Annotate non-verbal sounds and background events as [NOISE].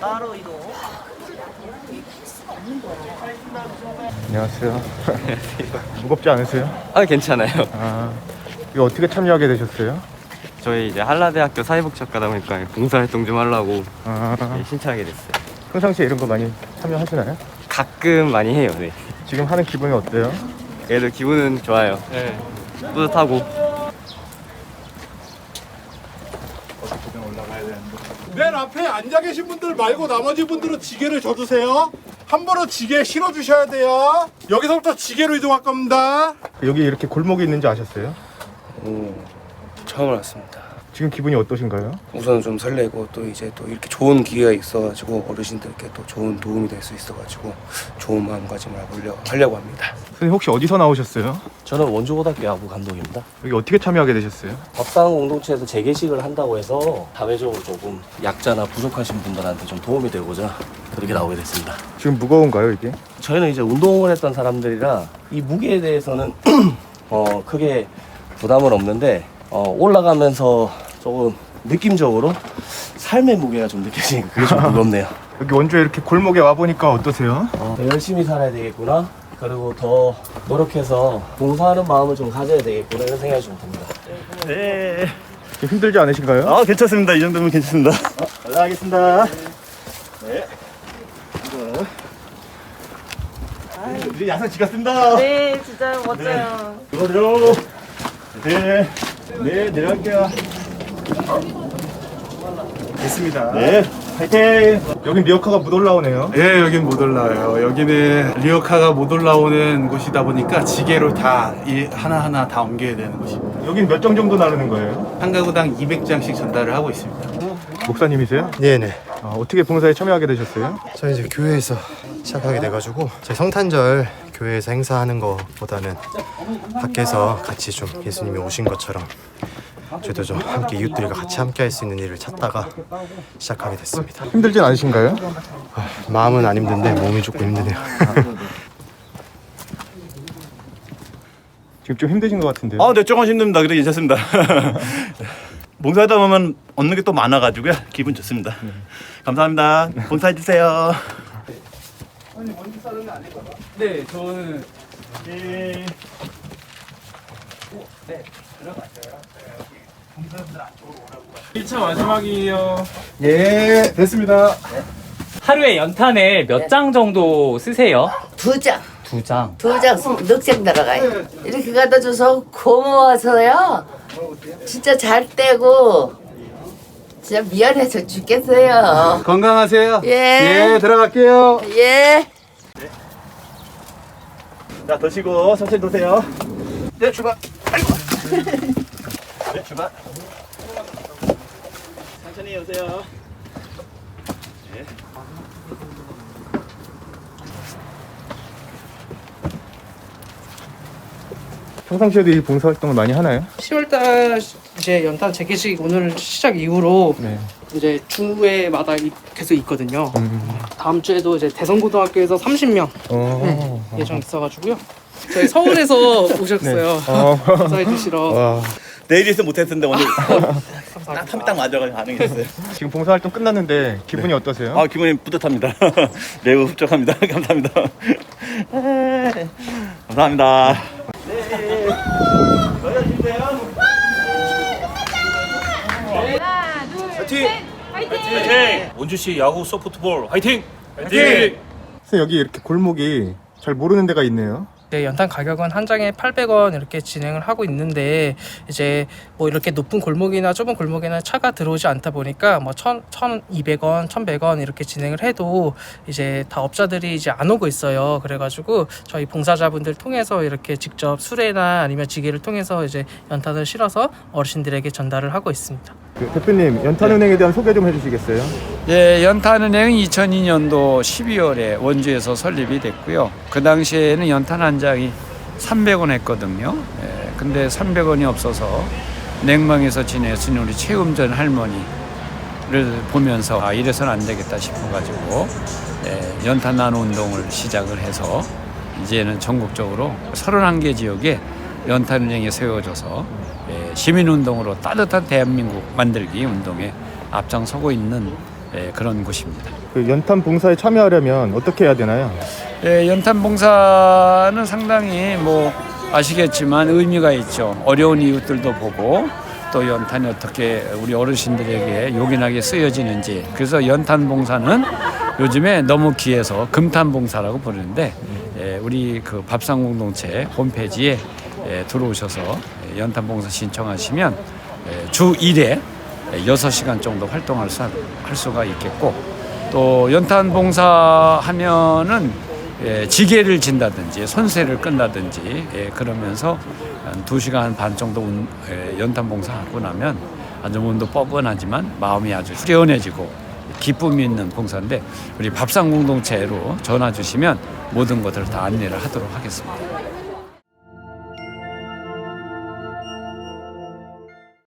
따로 이동. 안녕하세요. [LAUGHS] 무겁지 않으세요? 아 괜찮아요. 아, 이거 어떻게 참여하게 되셨어요? 저희 이제 한라대학교 사회복지학과다 보니까 봉사활동 좀 하려고 아, 네, 신청하게 됐어요. 평상시에 이런 거 많이 참여하시나요? 가끔 많이 해요. 네. 지금 하는 기분이 어때요? 그래도 기분은 좋아요. 네. 뿌듯하고. 맨 앞에 앉아 계신 분들 말고 나머지 분들은 지게를 져주세요. 한 번은 지게 실어 주셔야 돼요. 여기서부터 지게로 이동할 겁니다. 여기 이렇게 골목이 있는지 아셨어요? 처음 알았습니다. 지금 기분이 어떠신가요? 우선 좀 설레고 또 이제 또 이렇게 좋은 기회가 있어가지고 어르신들께 또 좋은 도움이 될 수 있어가지고 좋은 마음가짐을 하려, 하려고 합니다. 선생님 혹시 어디서 나오셨어요? 저는 원주고등학교 야구 감독입니다. 여기 어떻게 참여하게 되셨어요? 법상 공동체에서 재개식을 한다고 해서 사회적으로 조금 약자나 부족하신 분들한테 좀 도움이 되고자 그렇게 나오게 됐습니다. 지금 무거운가요 이게? 저희는 이제 운동을 했던 사람들이라 이 무게에 대해서는 [CLEARS THROAT] 어, 크게 부담은 없는데 어, 올라가면서 조금 느낌적으로 삶의 무게가 좀 느껴지니까 그게 좀 무겁네요. [LAUGHS] 여기 원주에 이렇게 골목에 와 보니까 어떠세요? 어, 더 열심히 살아야 되겠구나. 그리고 더 노력해서 봉사하는 마음을 좀 가져야 되겠구나 이런 생각이 좀 듭니다. 좀 힘들지 않으신가요? 아 괜찮습니다. 이 정도면 괜찮습니다. 올라가겠습니다. 이제 야상 지갔습니다. 네, 진짜 멋져요. 이거요. 네, 네 내려갈게요. 됐습니다. 네, 파이팅. 여긴 리어카가 못 올라오네요. 예, 여긴 못 올라와요. 여기는 리어카가 못 올라오는 곳이다 보니까 지게로 다이 하나하나 다 옮겨야 되는 곳입니다. 여긴 몇장 정도 나르는 거예요? 한 가구당 200장씩 전달을 하고 있습니다. 목사님이세요? 네네. 아, 어떻게 봉사에 참여하게 되셨어요? 저는 이제 교회에서 시작하게 돼가지고 제 성탄절 교회에서 행사하는 것보다는 밖에서 같이 좀 예수님이 오신 것처럼 저도 좀 함께 이웃들과 같이 함께 할 수 있는 일을 찾다가 시작하게 됐습니다. 힘들진 않으신가요? 마음은 안 힘든데 몸이 조금 힘드네요. [LAUGHS] 지금 좀 힘드신 것 같은데요. 아, 네 조금 힘듭니다. 그래도 괜찮습니다. [LAUGHS] 봉사하다 보면 얻는 게 또 많아가지고요. 기분 좋습니다. 감사합니다. 봉사해 주세요. 네, 저는 1차 마지막이에요. 예, 됐습니다. 하루에 연탄에 몇 장 정도 쓰세요? 두 장, 두 장. 두 장, 넉장 들어가요. 이렇게 갖다 줘서 고마워서요. 진짜 잘 떼고, 진짜 미안해서 죽겠어요. 건강하세요. 예. 들어갈게요. 예. 자, 드시고 천천히 드세요. 네, 출발. 아이고. [LAUGHS] 네, 출발. 천천히 오세요. 평상시에도 이 봉사 활동을 많이 하나요? 10월달 이제 연탄 재개식 오늘 시작 이후로 네. 이제 주회마다 이- 계속 있거든요. 음. 다음 주에도 이제 대성고등학교에서 30명 어. 예정 있어가지고요. 저희 서울에서 오셨어요. 어. [LAUGHS] 감사해 주시러. 와. 내일 있으면 못했는데 오늘 [LAUGHS] 딱, 탐- 딱 맞아가지고 됐어요. 지금 봉사활동 끝났는데 기분이 어떠세요? 아, 기분이 뿌듯합니다. [LAUGHS] 매우 흡족합니다. [LAUGHS] 감사합니다. 감사합니다. 원주시 야구 소프트볼 화이팅! 선생님 여기 이렇게 골목이 잘 모르는 데가 있네요. 네, 연탄 가격은 한 장에 800원 이렇게 진행을 하고 있는데 이제 뭐 이렇게 높은 골목이나 좁은 골목에는 차가 들어오지 않다 보니까 뭐 1,000, 1,200원, 1,100원 이렇게 진행을 해도 이제 다 업자들이 이제 안 오고 있어요. 그래가지고 저희 봉사자분들 통해서 이렇게 직접 수레나 아니면 지게를 통해서 이제 연탄을 실어서 어르신들에게 전달을 하고 있습니다. 그 대표님 연탄은행에 대한 소개 좀 해주시겠어요? 예, 연탄은행은 2002년도 12월에 원주에서 설립이 됐고요. 그 당시에는 연탄 한 장이 300원 했거든요. 예, 근데 300원이 없어서 냉방에서 지내신 우리 최음전 할머니를 보면서 아, 이래서는 안 되겠다 싶어가지고 예, 연탄 나눔 운동을 시작을 해서 이제는 전국적으로 31개 지역에 연탄은행이 세워져서 예, 시민운동으로 따뜻한 대한민국 만들기 운동에 앞장서고 있는 예, 그런 곳입니다. 그 연탄 봉사에 참여하려면 어떻게 해야 되나요? 예, 연탄 봉사는 상당히 뭐 아시겠지만 의미가 있죠. 어려운 이웃들도 보고 또 연탄이 어떻게 우리 어르신들에게 요긴하게 쓰여지는지. 그래서 연탄 봉사는 요즘에 너무 귀해서 금탄 봉사라고 부르는데 예, 우리 그 밥상 공동체 홈페이지에 예, 들어오셔서 예, 연탄 봉사 신청하시면 예, 주 1회 6시간 정도 활동할 수, 할 수가 있겠고 또 연탄 봉사 하면은 예, 지게를 진다든지 손쇠를 끈다든지 예, 그러면서 한 2시간 반 정도 운, 예, 연탄 봉사 하고 나면 아주 몸도 뻐근하지만 마음이 아주 후련해지고 기쁨이 있는 봉사인데 우리 밥상 공동체로 전화 주시면 모든 것들을 다 안내를 하도록 하겠습니다.